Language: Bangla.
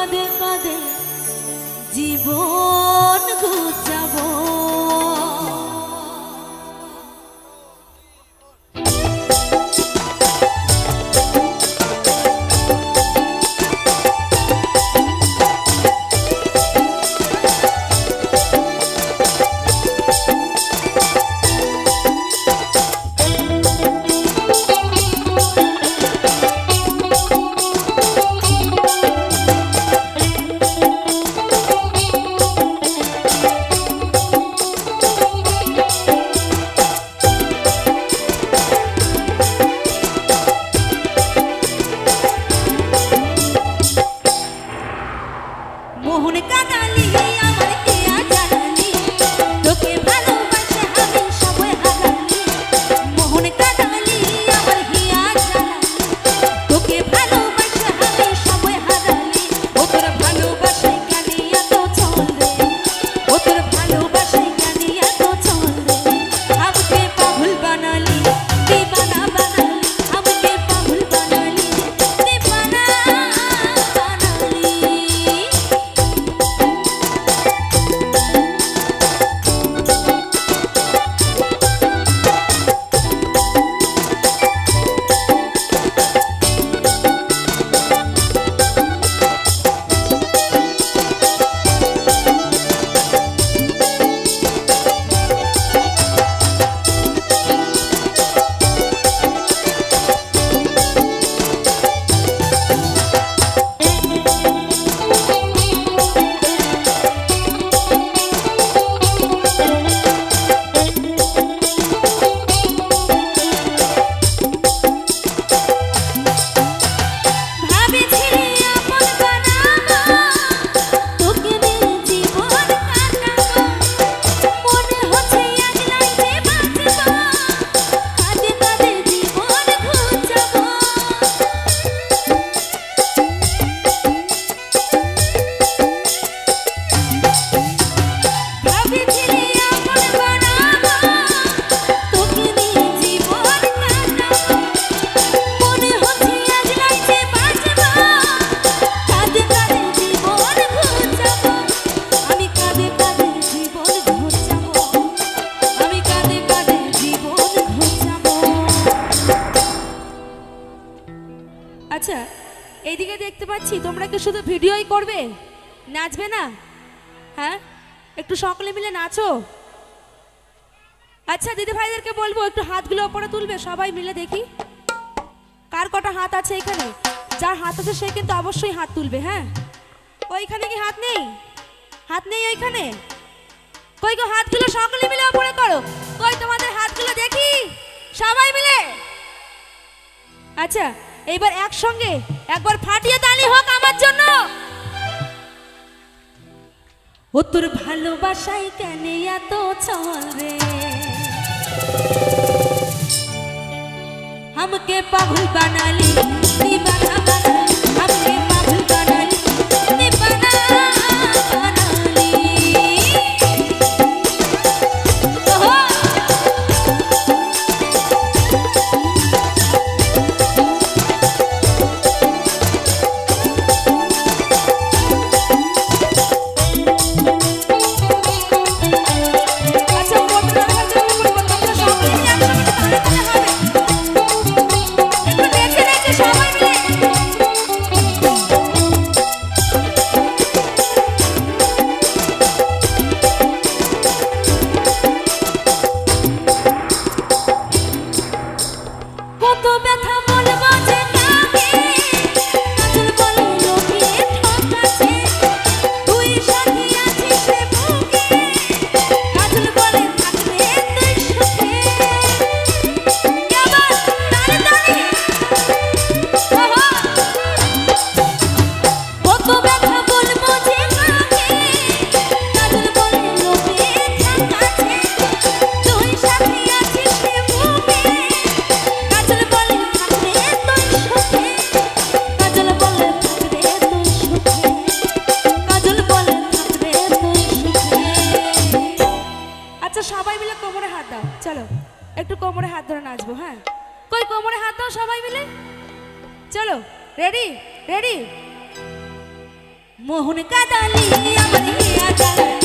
কাঁদে কাঁদে জীবন গুজাবো আচ্ছা এইদিকে দেখতে পাচ্ছি তোমরা কি শুধু ভিডিওই করবে? নাচবে না? হ্যাঁ? একটু সকলে মিলে নাচো। আচ্ছা দিদি ভাইদেরকে বলব, একটু হাতগুলো ওপরে তুলবে, সবাই মিলে দেখি। কার কটা হাত আছে এখানে? যার হাত আছে সে কিন্তু অবশ্যই হাত তুলবে হ্যাঁ? ওইখানে কি হাত নেই? হাত নেই ওইখানে? কই গো, হাতগুলো সকলে মিলে ওপরে করো। কই তোমাদের হাতগুলো দেখি? সবাই মিলে? আচ্ছা এইবার একসঙ্গে একবার ফাটিয়ে তালি হোক আমার জন্য ও তোর ভালোবাসাই কেন এত চল রে हमके पागल बनाली दीवाना কত ব্যথা বলব যে চলো, একটু কোমরে হাত ধরে নাচবো হ্যাঁ? কই, কোমরে হাত দাও সবাই মিলে? চলো রেডি রেডি মোহন কাদালি, আমার